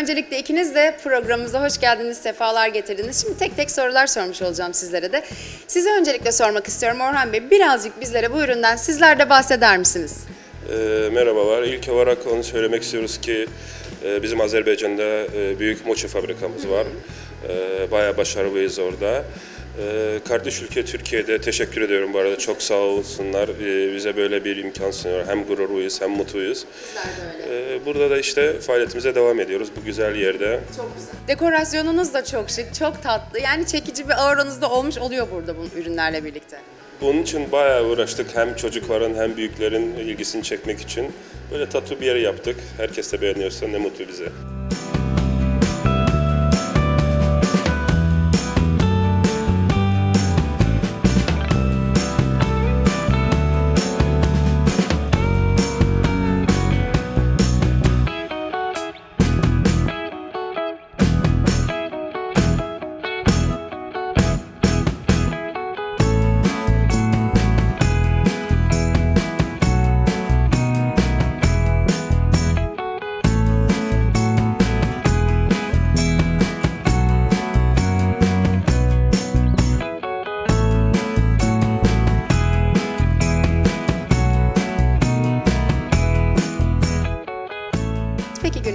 Öncelikle ikiniz de programımıza hoş geldiniz, sefalar getirdiniz. Şimdi tek tek sorular sormuş olacağım sizlere de. Size öncelikle sormak istiyorum Orhan Bey. Birazcık bizlere bu üründen sizler de bahseder misiniz? Ee, merhabalar. İlk olarak onu söylemek istiyoruz ki e, bizim Azerbaycan'da e, büyük mochi fabrikamız var. E, bayağı başarılıyız orada. E, kardeş ülke Türkiye'de teşekkür ediyorum bu arada. Çok sağ olsunlar. E, bize böyle bir imkan sunuyor. Hem gururluyuz hem mutluyuz. Sizler de öyle. E, burada da işte faaliyetimize devam ediyoruz bu güzel yerde. Çok güzel. Dekorasyonunuz da çok şık, çok tatlı. Yani çekici bir auranız da olmuş oluyor burada bu ürünlerle birlikte. Bunun için bayağı uğraştık. Hem çocukların hem büyüklerin ilgisini çekmek için. Böyle tatlı bir yere yaptık. Herkes de beğeniyorsa ne mutlu bize.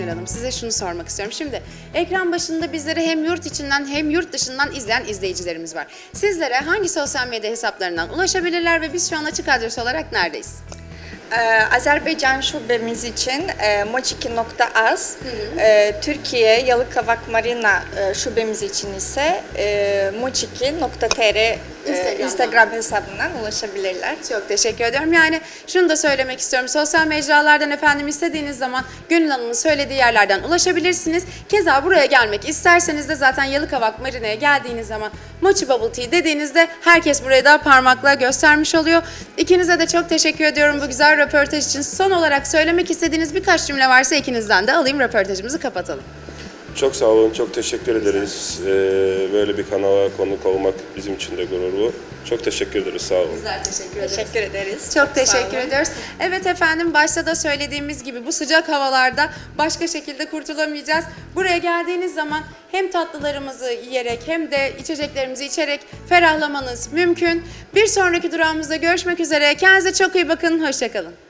Hanım size şunu sormak istiyorum. Şimdi ekran başında bizleri hem yurt içinden hem yurt dışından izleyen izleyicilerimiz var. Sizlere hangi sosyal medya hesaplarından ulaşabilirler ve biz şu an açık adres olarak neredeyiz? Ee, Azerbaycan şubemiz için e, mochiki.az, e, Türkiye Yalıkavak Marina e, şubemiz için ise e, mochiki.tr e, Instagram'dan. Instagram hesabından ulaşabilirler. Çok teşekkür ediyorum. Yani şunu da söylemek istiyorum. Sosyal mecralardan efendim istediğiniz zaman Gönül Hanım'ın söylediği yerlerden ulaşabilirsiniz. Keza buraya gelmek isterseniz de zaten Yalıkavak Marina'ya geldiğiniz zaman Mochi Bubble Tea dediğinizde herkes buraya da parmakla göstermiş oluyor. İkinize de çok teşekkür ediyorum bu güzel röportaj için. Son olarak söylemek istediğiniz birkaç cümle varsa ikinizden de alayım röportajımızı kapatalım. Çok sağ olun, çok teşekkür ederiz. Ee, böyle bir kanala konuk olmak bizim için de gururlu. Çok teşekkür ederiz, sağ olun. Bizler teşekkür ederiz. Teşekkür ederiz. Çok sağ teşekkür ediyoruz. Evet efendim başta da söylediğimiz gibi bu sıcak havalarda başka şekilde kurtulamayacağız. Buraya geldiğiniz zaman hem tatlılarımızı yiyerek hem de içeceklerimizi içerek ferahlamanız mümkün. Bir sonraki durağımızda görüşmek üzere. Kendinize çok iyi bakın. Hoşçakalın.